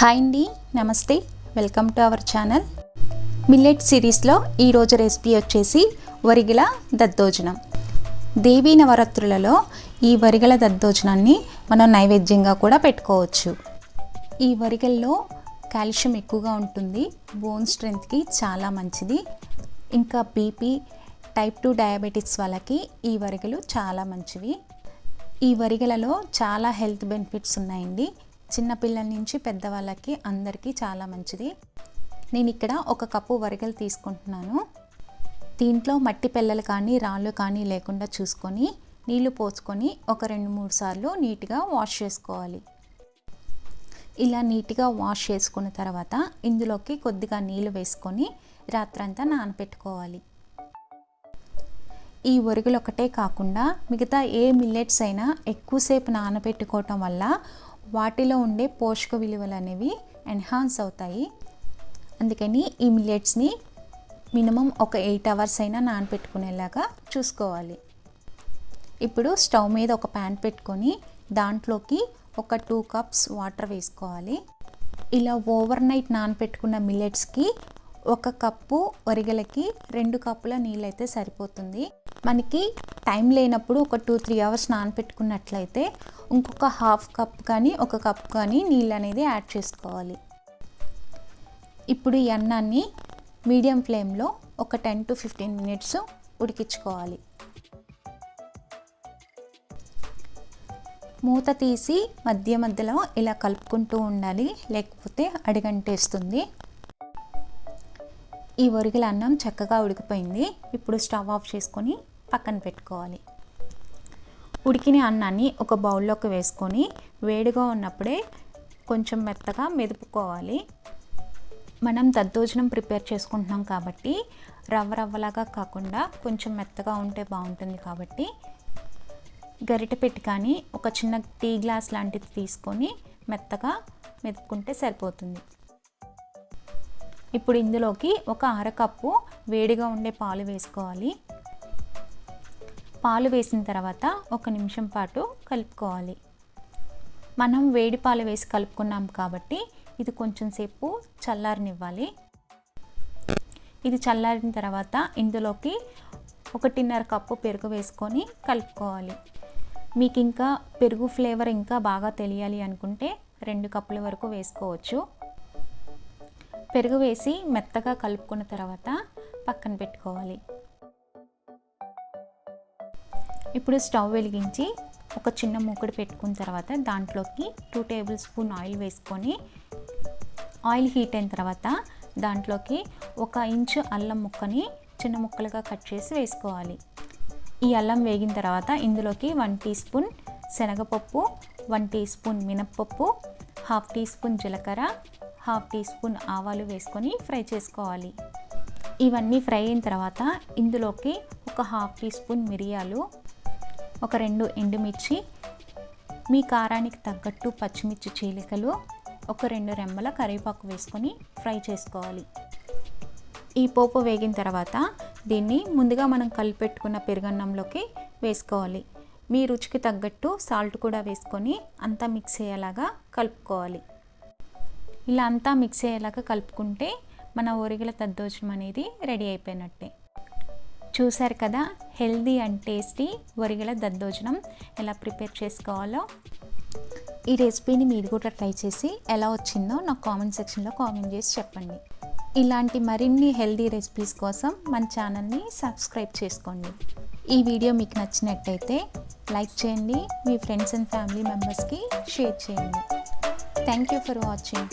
Hi అండి నమస్తే. Welcome to our channel millet సిరీస్లో ఈరోజు రెసిపీ వచ్చేసి వరిగల దద్దోజనం. దేవీ నవరాత్రులలో ఈ వరిగల దద్దోజనాన్ని మనం నైవేద్యంగా కూడా పెట్టుకోవచ్చు. ఈ వరిగల్లో కాల్షియం ఎక్కువగా ఉంటుంది బోన్ స్ట్రెంత్కి చాలా మంచిది. ఇంకా బీపీ టైప్ టూ డయాబెటిక్స్ వాళ్ళకి ఈ వరిగలు చాలా మంచివి. ఈ వరిగలలో చాలా హెల్త్ బెనిఫిట్స్ ఉన్నాయండి. చిన్నపిల్లల నుంచి పెద్దవాళ్ళకి అందరికీ చాలా మంచిది. నేను ఇక్కడ ఒక కప్పు వరిగలు తీసుకుంటున్నాను. దీంట్లో మట్టి పిల్లలు కానీ రాళ్ళు కానీ లేకుండా చూసుకొని నీళ్ళు పోసుకొని ఒక రెండు మూడు సార్లు నీట్గా వాష్ చేసుకోవాలి. ఇలా నీట్గా వాష్ చేసుకున్న తర్వాత ఇందులోకి కొద్దిగా నీళ్ళు వేసుకొని రాత్రంతా నానబెట్టుకోవాలి ఈ ఒరుగులు ఒకటే కాకుండా మిగతా ఏ మిల్లెట్స్ అయినా ఎక్కువసేపు నానబెట్టుకోవటం వల్ల వాటిలో ఉండే పోషక విలువలు అనేవి ఎన్హాన్స్ అవుతాయి. అందుకని ఈ మిల్లెట్స్ని మినిమం ఒక ఎయిట్ అవర్స్ అయినా నానబెట్టుకునేలాగా చూసుకోవాలి. ఇప్పుడు స్టవ్ మీద ఒక ప్యాన్ పెట్టుకొని దాంట్లోకి ఒక టూ కప్స్ వాటర్ వేసుకోవాలి. ఇలా ఓవర్ నైట్ నానబెట్టుకున్న మిల్లెట్స్కి ఒక కప్పు ఒరిగలకి రెండు కప్పుల నీళ్ళైతే సరిపోతుంది. మనకి టైం లేనప్పుడు ఒక టూ త్రీ అవర్స్ నానపెట్టుకున్నట్లయితే ఇంకొక హాఫ్ కప్ కానీ ఒక కప్ కానీ నీళ్ళు అనేది యాడ్ చేసుకోవాలి. ఇప్పుడు ఈ అన్నాన్ని మీడియం ఫ్లేమ్లో ఒక టెన్ టు ఫిఫ్టీన్ మినిట్స్ ఉడికించుకోవాలి. మూత తీసి మధ్య మధ్యలో ఇలా కలుపుకుంటూ ఉండాలి లేకపోతే అడిగంటేస్తుంది. ఈ ఒరిగిల అన్నం చక్కగా ఉడికిపోయింది. ఇప్పుడు స్టవ్ ఆఫ్ చేసుకొని పక్కన పెట్టుకోవాలి. ఉడికిన అన్నాన్ని ఒక బౌల్లోకి వేసుకొని వేడిగా ఉన్నప్పుడే కొంచెం మెత్తగా మెదుపుకోవాలి. మనం దద్దోజనం ప్రిపేర్ చేసుకుంటున్నాం కాబట్టి రవ్వ రవ్వలాగా కాకుండా కొంచెం మెత్తగా ఉంటే బాగుంటుంది కాబట్టి గరిటె పెట్టి కానీ ఒక చిన్న టీ గ్లాస్ లాంటిది తీసుకొని మెత్తగా మెదుపుకుంటే సరిపోతుంది. ఇప్పుడు ఇందులోకి ఒక అరకప్పు వేడిగా ఉండే పాలు వేసుకోవాలి. పాలు వేసిన తర్వాత ఒక నిమిషం పాటు కలుపుకోవాలి. మనం వేడి పాలు వేసి కలుపుకున్నాం కాబట్టి ఇది కొంచెం సేపు చల్లారనివ్వాలి. ఇది చల్లారిన తర్వాత ఇందులోకి ఒకటిన్నర కప్పు పెరుగు వేసుకొని కలుపుకోవాలి. మీకు ఇంకా పెరుగు ఫ్లేవర్ ఇంకా బాగా తెలియాలి అనుకుంటే రెండు కప్పుల వరకు వేసుకోవచ్చు. పెరుగు వేసి మెత్తగా కలుపుకున్న తర్వాత పక్కన పెట్టుకోవాలి. ఇప్పుడు స్టవ్ వెలిగించి ఒక చిన్న మూకుడు పెట్టుకున్న తర్వాత దాంట్లోకి టూ టేబుల్ స్పూన్ ఆయిల్ వేసుకొని ఆయిల్ హీట్ అయిన తర్వాత దాంట్లోకి ఒక ఇంచు అల్లం ముక్కని చిన్న ముక్కలుగా కట్ చేసి వేసుకోవాలి. ఈ అల్లం వేగిన తర్వాత ఇందులోకి వన్ టీ స్పూన్ శనగపప్పు వన్ టీ స్పూన్ మినప్పప్పు హాఫ్ టీ స్పూన్ జీలకర్ర హాఫ్ టీ స్పూన్ ఆవాలు వేసుకొని ఫ్రై చేసుకోవాలి. ఇవన్నీ ఫ్రై అయిన తర్వాత ఇందులోకి ఒక హాఫ్ టీ స్పూన్ మిరియాలు ఒక రెండు ఎండుమిర్చి మీ కారానికి తగ్గట్టు పచ్చిమిర్చి చీలికలు ఒక రెండు రెమ్మల కరివేపాకు వేసుకొని ఫ్రై చేసుకోవాలి. ఈ పోపు వేగిన తర్వాత దీన్ని ముందుగా మనం కలిపెట్టుకున్న పెరుగన్నంలోకి వేసుకోవాలి. మీ రుచికి తగ్గట్టు సాల్ట్ కూడా వేసుకొని అంతా మిక్స్ అయ్యేలాగా కలుపుకోవాలి. ఇలా అంతా మిక్స్ అయ్యేలాగా కలుపుకుంటే మన ఓరిగల దద్దోజనం అనేది రెడీ అయిపోయినట్టే. చూశారు కదా హెల్దీ అండ్ టేస్టీ ఒరిగల దద్దోజనం ఎలా ప్రిపేర్ చేసుకోవాలో? ఈ రెసిపీని మీరు కూడా ట్రై చేసి ఎలా వచ్చిందో నాకు కామెంట్ సెక్షన్లో కామెంట్ చేసి చెప్పండి. ఇలాంటి మరిన్ని హెల్దీ రెసిపీస్ కోసం మన ఛానల్ని సబ్స్క్రైబ్ చేసుకోండి. ఈ వీడియో మీకు నచ్చినట్టయితే లైక్ చేయండి మీ ఫ్రెండ్స్ అండ్ ఫ్యామిలీ మెంబర్స్కి షేర్ చేయండి. Thank you for watching.